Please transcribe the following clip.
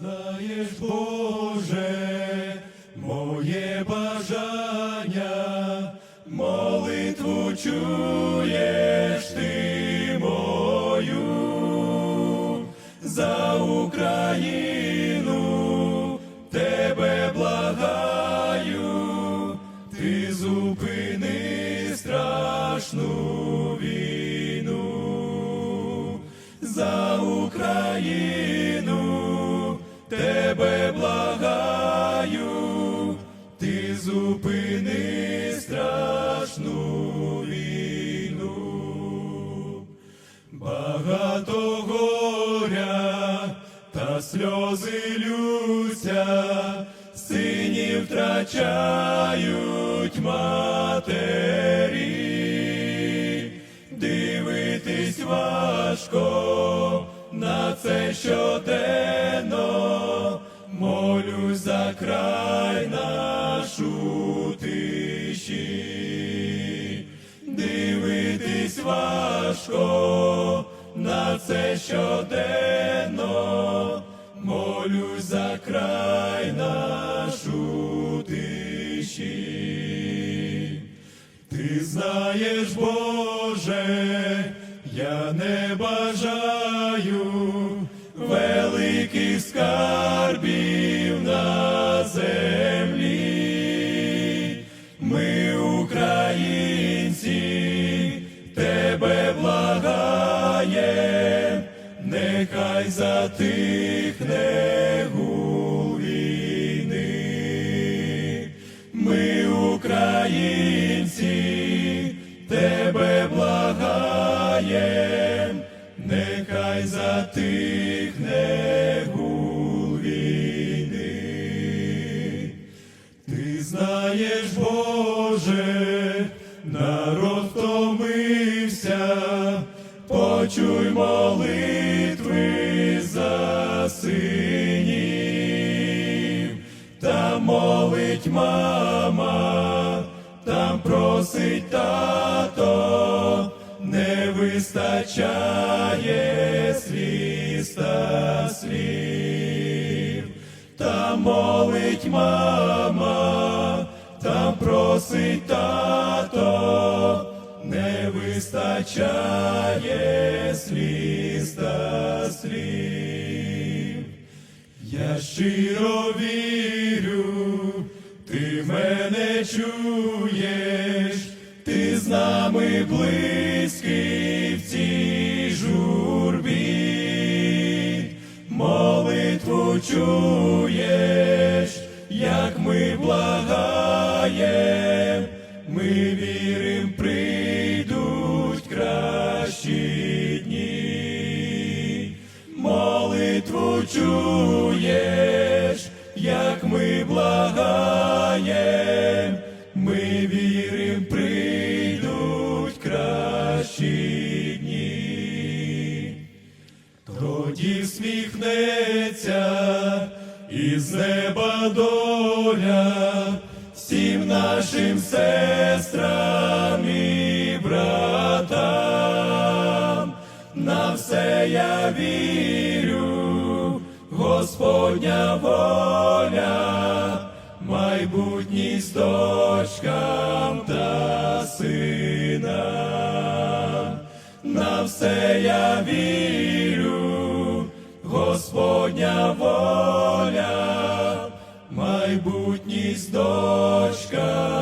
Знаєш, Боже, моє бажання, молитву чуєш ти мою за Україну, тебе благаю, ти зупини страшну війну за Україну, тебе благаю, ти зупини страшну війну, багато горя та сльози лються, синів втрачають матері. Дивитись важко на це щоденно, молюсь за край наш у тиші, дивитись важко на це щоденно, молюсь за край наш у тиші. Ти знаєш, Боже, я не бажаю великих скарбів на землі. Ми, українці, тебе благаєм, нехай затихне гул війни. Ми, українці, благаєм, нехай затихне гул війни. Ти знаєш, Боже, народ втомився, почуй молитви за синів, та молить мама, там просить тато, вистачає свіста слів, там молить мама, там просить тато, не вистачає сліз та слів. Я щиро вірю, ти мене чуєш, ти з нами близький молитву чуєш, як ми благаєм, ми вірим, прийдуть кращі дні. Молитву чуєш, як ми благаєм, ми вірим, прийдуть кращі доля всім нашим сестрам і братам. На все я вірю, Господня воля, майбутність дочкам та синам. На все я вірю, Господня воля, майбутність дочка.